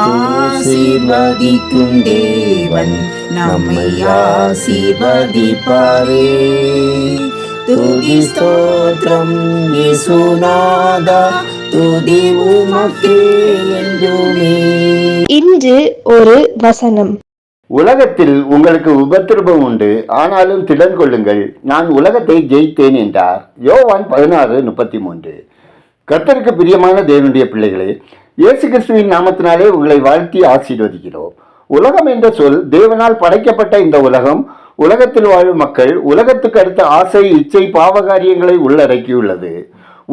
ஆசீர்வதிக்கும் தேவன் நம்மை ஆசீர்வதிப்பாரே. துதி ஸ்தோத்திரம் இயேசுநாதா துதி உமக்கே என்றுமே. இன்று ஒரு வசனம். உலகத்தில் உங்களுக்கு உபத்திரவம் உண்டு ஆனாலும் திடன் கொள்ளுங்கள். நான் உலகத்தை ஜெயித்தேன் என்றார். யோவான் பதினாறு முப்பத்தி மூன்று. கர்த்தருக்கு பிரியமான தேவனுடைய பிள்ளைகளே இயேசு கிறிஸ்துவின் நாமத்தினாலே உங்களை வாழ்த்தி ஆசீர்வதிக்கிறோம். உலகம் என்ற சொல் தேவனால் படைக்கப்பட்ட இந்த உலகம் உலகத்தில் வாழும் மக்கள் உலகத்துக்கு அடுத்த ஆசை இச்சை பாவகாரியங்களை உள்ளடக்கியுள்ளது.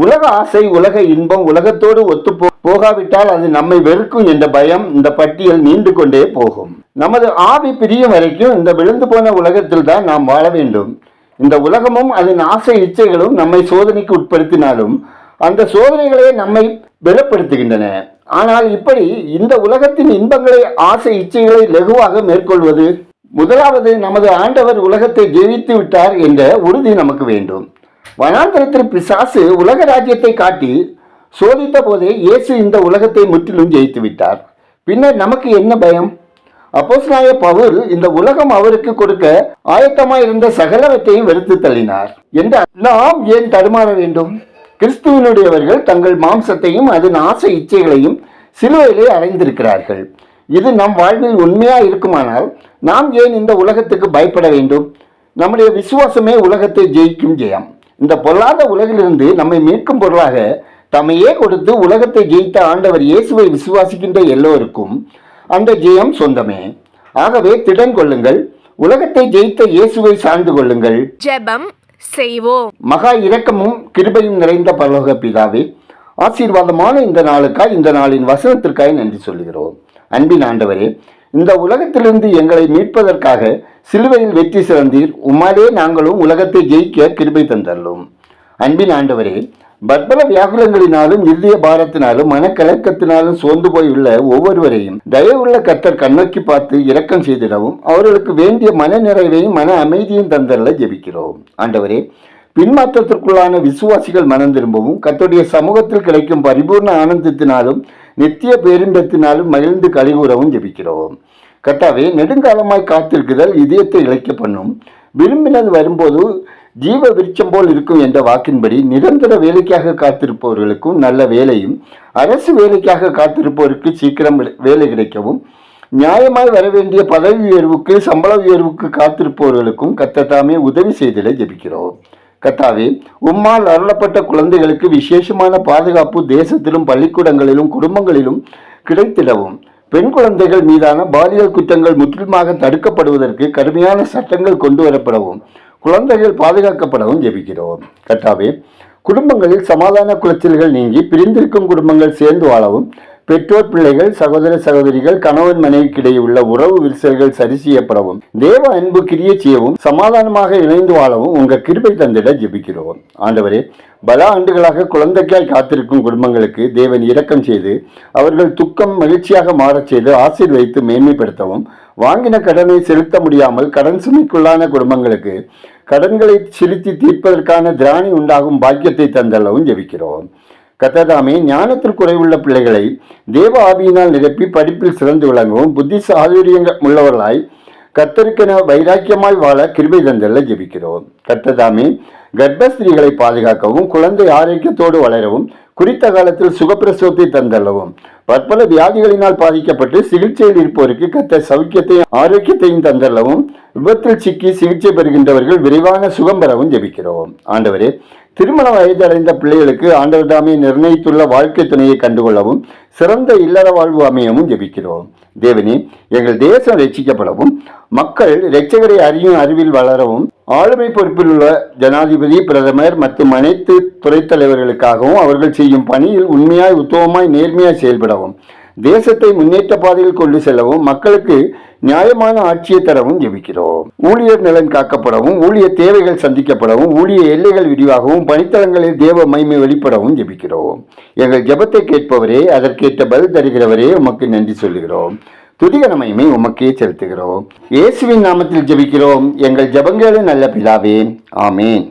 உலக ஆசை உலக இன்பம் உலகத்தோடு ஒத்து போகாவிட்டால் அது நம்மை வெறுக்கும் என்ற பயம் இந்த பட்டியல் நீண்டு கொண்டே போகும். நமது ஆவி பிரியும் வரைக்கும் இந்த விழுந்து போன உலகத்தில் தான் நாம் வாழ வேண்டும். இந்த உலகமும் அதன் ஆசை இச்சைகளும் நம்மை சோதனைக்கு உட்படுத்தினாலும் அந்த சோதனைகளே நம்மை வெளப்படுத்துகின்றன. ஆனால் இப்படி இந்த உலகத்தின் இன்பங்களை ஆசை இச்சைகளை லகுவாக மேற்கொள்வது முதலாவது நமது ஆண்டவர் உலகத்தை ஜெயித்து விட்டார் என்ற உறுதி நமக்கு வேண்டும். வனாந்தரத்தில் பிசாசு உலக ராஜ்யத்தை காட்டி சோதித்த போதே இயேசு இந்த உலகத்தை முற்றிலும் ஜெயித்து விட்டார். பின்னர் நமக்கு என்ன பயம்? அப்போஸ்தலனாகிய பவுல் இந்த உலகம் அவருக்கு கொடுக்க ஆயத்தமாய் இருந்த சகலவற்றையும் வெறுத்து தள்ளினார். என்ற நாம் ஏன் தடுமாற வேண்டும்? கிறிஸ்துவனுடையவர்கள் தங்கள் மாம்சத்தையும் அதன் ஆசை இச்சைகளையும் சிலுவையிலே அடைந்திருக்கிறார்கள். இது நம் வாழ்வில் உண்மையா இருக்குமானால் நாம் ஏன் இந்த உலகத்துக்கு பயப்பட வேண்டும்? நம்முடைய விசுவாசமே உலகத்தை ஜெயிக்கும் ஜெயம். இந்த பொல்லாத உலகிலிருந்து நம்மை மீட்கும் பொருளாக தம்மையே கொடுத்து உலகத்தை ஜெயித்த ஆண்டவர் இயேசுவை விசுவாசிக்கின்ற எல்லோருக்கும் அந்த ஜெயம் சொந்தமே. ஆகவே திடன் கொள்ளுங்கள். உலகத்தை ஜெயித்த இயேசுவை சார்ந்து கொள்ளுங்கள். ஜெபம் செய்வோம். மகா இரக்கமும் கிருபையும் நிறைந்த பரலோக பிதாவே ஆசீர்வாதமான இந்த நாளுக்காய் இந்த நாளின் வசனத்திற்காய் நன்றி சொல்கிறோம் அன்பின் ஆண்டவரே இந்த உலகத்திலிருந்து எங்களை மீட்பதற்காக சிலுவையில் வெற்றி சிறந்தீர். உம்மாலே நாங்களும் உலகத்தை ஜெயிக்க கிருபை தந்தள்ளும் அன்பின் ஆண்டவரே பற்பல வியாகுலங்களினாலும் இருதய பாரத்தினாலும் மனக்கலக்கத்தினாலும் சோர்ந்து போயுள்ள ஒவ்வொருவரையும் தயவுள்ள கத்தர் கண்ணோக்கி பார்த்து இரக்கம் செய்திடவும் அவர்களுக்கு வேண்டிய மன நிறைவையும் மன அமைதியும் தந்தள்ள ஜெபிக்கிறோம். ஆண்டவரே பின்மாற்றத்திற்குள்ளான விசுவாசிகள் மனம் திரும்பவும் கத்துடைய சமூகத்தில் கிடைக்கும் பரிபூர்ண ஆனந்தத்தினாலும் நித்திய பேரின்பத்தினாலும் மகிழ்ந்து கழிவுறவும் ஜெபிக்கிறோம். கர்த்தாவே நெடுங்காலமாய் காத்திருக்குதல் இதயத்தை இழைக்க பண்ணும். விரும்பினது வரும்போது ஜீவ விருட்சம் போல் இருக்கும் என்ற வாக்கின்படி நிரந்தர வேலைக்காக காத்திருப்பவர்களுக்கும் நல்ல வேலையும் அரசு வேலைக்காக காத்திருப்பவருக்கு சீக்கிரம் வேலை கிடைக்கவும் நியாயமாய் வர வேண்டிய பதவி உயர்வுக்கு சம்பள உயர்வுக்கு காத்திருப்பவர்களுக்கும் கத்தத்தாமே உதவி செய்திட ஜெபிக்கிறோம். கத்தாவே உம்மால் அருளப்பட்ட குழந்தைகளுக்கு விசேஷமான பாதுகாப்பு தேசத்திலும் பள்ளிக்கூடங்களிலும் குடும்பங்களிலும் கிடைத்திடவும் பெண் குழந்தைகள் மீதான பாலியல் குற்றங்கள் முற்றிலுமாக தடுக்கப்படுவதற்கு கடுமையான சட்டங்கள் கொண்டு வரப்படவும் குழந்தைகள் பாதுகாக்கப்படவும் ஜெபிக்கிறோம். கட்டாவே குடும்பங்களில் சமாதான குளச்சல்கள் நீங்கி பிரிந்திருக்கும் குடும்பங்கள் சேர்ந்து வாழவும் பெற்றோர் பிள்ளைகள் சகோதர சகோதரிகள் கணவன் மனைவிக்கிடையே உள்ள உறவு விரிசல்கள் சரி செய்யப்படவும் தேவ அன்பு கிரிய செய்யவும் சமாதானமாக இணைந்து வாழவும் உங்கள் கிருபை தந்திட ஜெபிக்கிறோம். ஆண்டவரே பல ஆண்டுகளாக குழந்தைக்காய் காத்திருக்கும் குடும்பங்களுக்கு தேவன் இரக்கம் செய்து அவர்கள் துக்கம் மகிழ்ச்சியாக மாறச் செய்து ஆசீர்வதித்து மேன்மைப்படுத்தவும் வாங்கின கடனை செலுத்த முடியாமல் கடன் சுமைக்குள்ளான குடும்பங்களுக்கு கடன்களை செலுத்தி தீர்ப்பதற்கான திராணி உண்டாகும் பாக்கியத்தை தந்தளவும் ஜெபிக்கிறோம். கத்ததாமே ஞானத்தில் குறைவுள்ள பிள்ளைகளை தேவ ஆவியினால் நிரப்பி படிப்பில் சிறந்து விளங்கவும் புத்தி சாதுரியங்கள் உள்ளவர்களாய் கத்தருக்கென வைராக்கியமாய் வாழ கிருபை தந்தல்ல ஜெபிக்கிறோம். கத்ததாமே கர்ப்பஸ்திரீகளை பாதுகாக்கவும் குழந்தை ஆரோக்கியத்தோடு வளரவும் குறித்த காலத்தில் சுகப்பிரசவத்தை தந்தள்ளவும். பற்பல வியாதிகளினால் பாதிக்கப்பட்டு சிகிச்சையில் இருப்போருக்கு கத்த சௌக்கியத்தையும் ஆரோக்கியத்தையும் தந்தள்ளவும் விபத்தில் சிக்கி சிகிச்சை பெறுகின்றவர்கள் விரைவான சுகம் பெறவும் ஜெபிக்கிறோம். ஆண்டவரே திருமண வயதடைந்த பிள்ளைகளுக்கு ஆண்டவர் தாமே நிர்ணயித்துள்ள வாழ்க்கை துணையை கண்டுகொள்ளவும் சிறந்த இல்லற வாழ்வு அமையவும் ஜெபிக்கிறோம். தேவனே எங்கள் தேசம் ரட்சிக்கப்படவும் மக்கள் இரட்சகரை அறியும் அறிவில் வளரவும் ஆளுமை பொறுப்பில் உள்ள ஜனாதிபதி பிரதமர் மற்றும் அனைத்து துறைத் தலைவர்களுக்காகவும் அவர்கள் செய்யும் பணியில் உண்மையாய் உத்தவமாய் நேர்மையாய் செயல்படவும். தேசத்தை முன்னேற்ற பாதையில் கொண்டு செல்லவும் மக்களுக்கு நியாயமான ஆட்சியை தரவும் ஜெபிக்கிறோம். ஊழியர் நலன் காக்கப்படவும் ஊழியர் தேவைகள் சந்திக்கப்படவும் ஊழிய எல்லைகள் விரிவாகவும் பணித்தளங்களில் தேவ மைமை வெளிப்படவும் ஜெபிக்கிறோம். எங்கள் ஜெபத்தை கேட்பவரே அதற்கேற்ற பதில் தருகிறவரே உமக்கு நன்றி சொல்லுகிறோம். துதிகன மைமை உமக்கே செலுத்துகிறோம். இயேசுவின் நாமத்தில் ஜெபிக்கிறோம். எங்கள் ஜெபங்களும் நல்ல பிதாவே. ஆமேன்.